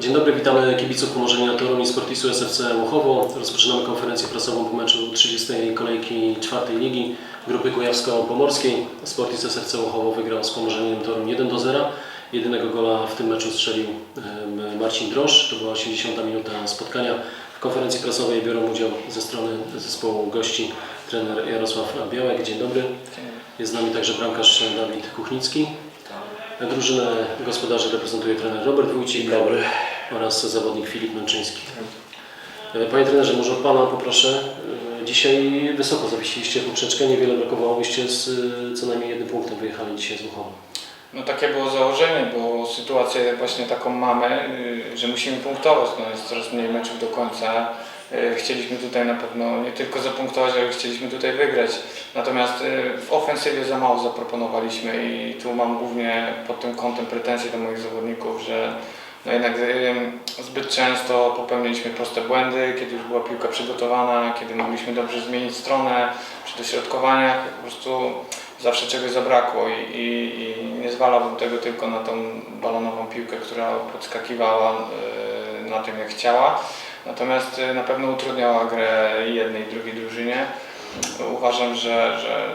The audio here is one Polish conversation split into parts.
Dzień dobry, witamy kibiców Pomorzenia Toruń i Sportistu SFC Łuchowo. Rozpoczynamy konferencję prasową po meczu 30. kolejki czwartej ligi grupy kujawsko-pomorskiej. Sportist SFC Łuchowo wygrał z Pomorzeniem Toruń 1 do 0. Jedynego gola w tym meczu strzelił Marcin Drosz. To była 80 minuta spotkania. W konferencji prasowej biorą udział ze strony zespołu gości trener Jarosław Białek. Dzień dobry. Jest z nami także bramkarz Dawid Kuchnicki. Drużynę gospodarzy reprezentuje trener Robert Wójcik Dobry. Oraz zawodnik Filip Męczyński. E, Panie trenerze, może Pana poproszę. E, Dzisiaj wysoko zawiesiliście poprzeczkę, niewiele brakowało, byście z e, co najmniej jednym punktem wyjechali dzisiaj z Łuchowa. No takie było założenie, bo sytuację właśnie taką mamy, że musimy punktować, no jest coraz mniej meczów do końca. Chcieliśmy tutaj na pewno nie tylko zapunktować, ale chcieliśmy tutaj wygrać. Natomiast w ofensywie za mało zaproponowaliśmy i tu mam głównie pod tym kątem pretensje do moich zawodników, że no jednak y, zbyt często popełniliśmy proste błędy, kiedy już była piłka przygotowana, kiedy mogliśmy dobrze zmienić stronę przy dośrodkowaniach, po prostu zawsze czegoś zabrakło i, i, i nie zwalałbym tego tylko na tą balonową piłkę, która podskakiwała y, na tym jak chciała. Natomiast y, na pewno utrudniała grę jednej i drugiej drużynie. Uważam, że, że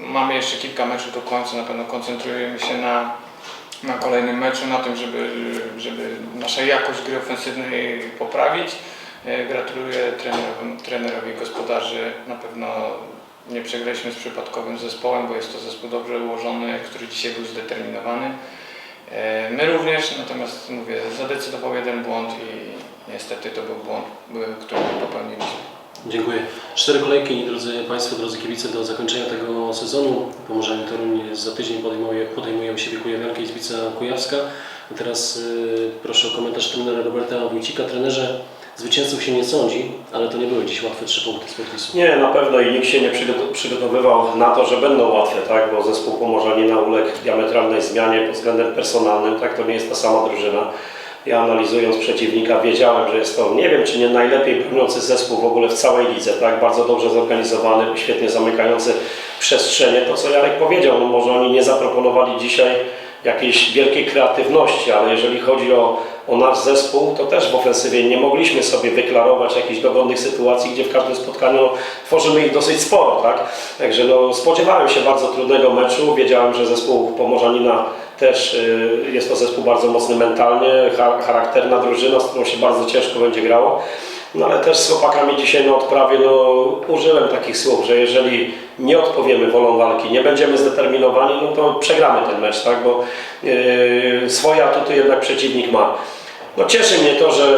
mamy jeszcze kilka meczów do końca, na pewno koncentrujemy się na, na kolejnym meczu, na tym, żeby, żeby naszą jakość gry ofensywnej poprawić. Y, Gratuluję trenerowi, trenerowi gospodarzy. Na pewno nie przegraliśmy z przypadkowym zespołem, bo jest to zespół dobrze ułożony, który dzisiaj był zdeterminowany. E, My również, natomiast mówię, zadecydował jeden błąd i niestety to był błąd, który popełniliśmy. Dziękuję. Cztery kolejki, drodzy Państwo, drodzy kibice, do zakończenia tego sezonu. Pomorzenie Toruń za tydzień podejmuje, podejmują siebie Kujawianka i Zbica Kujawska. A teraz y, proszę o komentarz trenera Roberta Wójcika. Trenerze, zwycięzców się nie sądzi, ale to nie były dziś łatwe trzy punkty sportistów. Nie, na pewno i nikt się nie przygoto- przygotowywał na to, że będą łatwe, tak? bo zespół Pomorzenina uległ diametralnej zmianie pod względem personalnym, tak? to nie jest ta sama drużyna. Ja analizując przeciwnika wiedziałem, że jest to, nie wiem czy nie najlepiej broniący zespół w ogóle w całej lidze, tak? bardzo dobrze zorganizowany, świetnie zamykający przestrzenie. To co Jarek powiedział, no może oni nie zaproponowali dzisiaj jakiejś wielkiej kreatywności, ale jeżeli chodzi o, o nasz zespół, to też w ofensywie nie mogliśmy sobie wyklarować jakichś dogodnych sytuacji, gdzie w każdym spotkaniu no, tworzymy ich dosyć sporo, tak? Także no, spodziewałem się bardzo trudnego meczu, wiedziałem, że zespół Pomorzanina też y, jest to zespół bardzo mocny mentalnie, cha- charakterna drużyna, z którą się bardzo ciężko będzie grało. No ale też z chłopakami dzisiaj na odprawie no, użyłem takich słów, że jeżeli nie odpowiemy wolą walki, nie będziemy zdeterminowani, no to przegramy ten mecz, tak? Bo yy, swoje atuty jednak przeciwnik ma. No cieszy mnie to, że,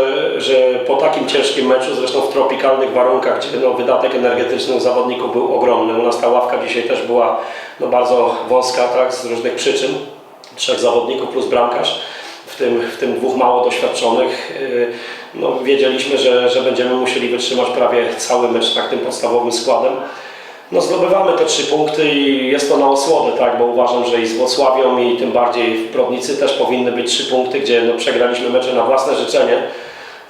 że po takim ciężkim meczu, zresztą w tropikalnych warunkach, gdzie no, wydatek energetyczny u zawodników był ogromny, u nas ta ławka dzisiaj też była no, bardzo wąska tak, z różnych przyczyn, trzech zawodników plus bramkarz, w tym, w tym dwóch mało doświadczonych. Yy, No, wiedzieliśmy, że, że będziemy musieli wytrzymać prawie cały mecz tak tym podstawowym składem. No, zdobywamy te trzy punkty i jest to na osłodę, tak, bo uważam, że i z Włocławią i tym bardziej w Prownicy też powinny być trzy punkty, gdzie no, przegraliśmy mecze na własne życzenie.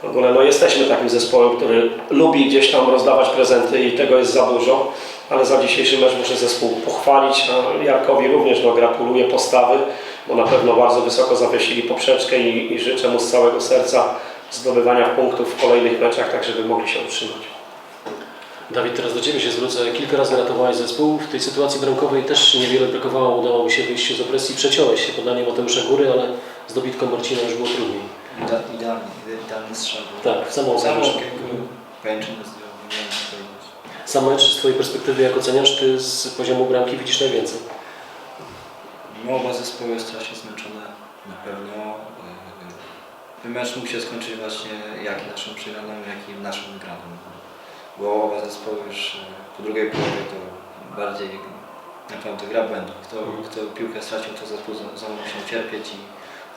W ogóle no, jesteśmy takim zespołem, który lubi gdzieś tam rozdawać prezenty i tego jest za dużo, ale za dzisiejszy mecz muszę zespół pochwalić. Jarkowi również no, gratuluję postawy, bo na pewno bardzo wysoko zawiesili poprzeczkę i, i życzę mu z całego serca zdobywania punktów w kolejnych meczach, tak żeby mogli się utrzymać. Dawid, teraz do Ciebie się zwrócę. Kilka razy ratowałeś zespół. W tej sytuacji bramkowej też niewiele brakowało. Udało mi się wyjść z opresji. Przeciąłeś się podaniem Mateusza Góry, ale z dobitką Marcina już było trudniej. Idealny, idealny strzał. Tak, w samą co powiedzieć. Sam mecz z Twojej perspektywy, jak oceniasz, Ty z poziomu bramki widzisz najwięcej. Mimo oba zespoły jest strasznie zmęczone, na pewno. Ten mecz mógł się skończyć właśnie jak i naszą przegraną, jak i naszą wygraną. Bo oba zespoły już yy, po drugiej połowie to bardziej naprawdę gra błędu. Kto, kto piłkę stracił, to zespół znowu musiał cierpieć i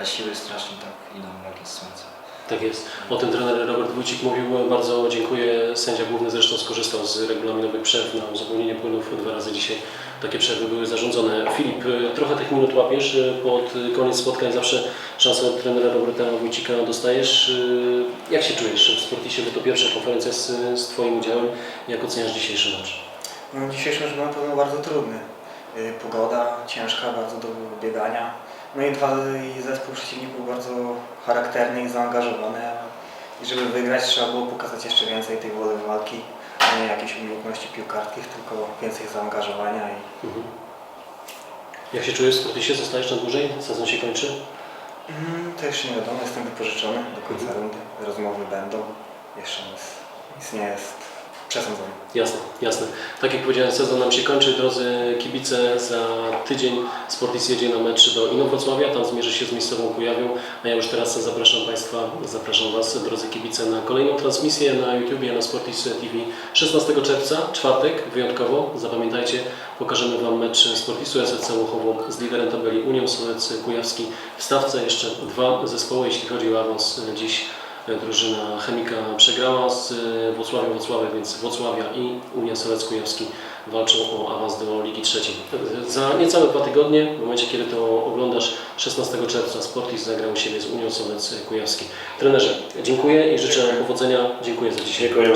a siły strasznie tak idą nagle z słońca. Tak jest. O tym trener Robert Wójcik mówił. Bardzo dziękuję. Sędzia główny zresztą skorzystał z regulaminowych przerw na uzupełnienie płynów. Dwa razy dzisiaj takie przerwy były zarządzone. Filip, trochę tych minut łapiesz. Pod koniec spotkań zawsze szansę od trenera Roberta Wójcika dostajesz. Jak się czujesz w Sportisie? Bo to pierwsza konferencja z, z Twoim udziałem. Jak oceniasz dzisiejszy mecz? No, dzisiejszy mecz był na pewno bardzo trudny. Y, Pogoda ciężka, bardzo do biegania. No i dwa, i zespół przeciwników bardzo charakterny i zaangażowany. I żeby wygrać trzeba było pokazać jeszcze więcej tej woli walki, a nie jakieś umiejętności piłkarskich, tylko więcej zaangażowania i Mhm. Jak się czujesz w Sportisie? Zostajesz na dłużej? Sezon się kończy? Mm, To jeszcze nie wiadomo, jestem wypożyczony do końca rundy. Rozmowy będą. Jeszcze nic, nic nie jest Jasne, jasne. Tak jak powiedziałem, sezon nam się kończy. Drodzy kibice, za tydzień Sportis jedzie na mecz do Inowrocławia, tam zmierzy się z miejscową Kujawią, a ja już teraz zapraszam Państwa, zapraszam Was, drodzy kibice, na kolejną transmisję na YouTubie, na Sportis TV 16 czerwca, czwartek, wyjątkowo, zapamiętajcie, pokażemy Wam mecz Sportisu SFC Łochowo z liderem tabeli Unią Solec Kujawski. W stawce jeszcze dwa zespoły, jeśli chodzi o awans dziś drużyna Chemika przegrała z e, Włocławiem Włocławek, więc Włocławia i Unia Solec Kujawski walczą o awans do Ligi Trzeciej. Za niecałe dwa tygodnie, w momencie kiedy to oglądasz, 16 czerwca Sportis zagrał u siebie z Unią Solec Kujawski. Trenerze, dziękuję i życzę powodzenia. Dziękuję za dzisiaj. Dziękujemy.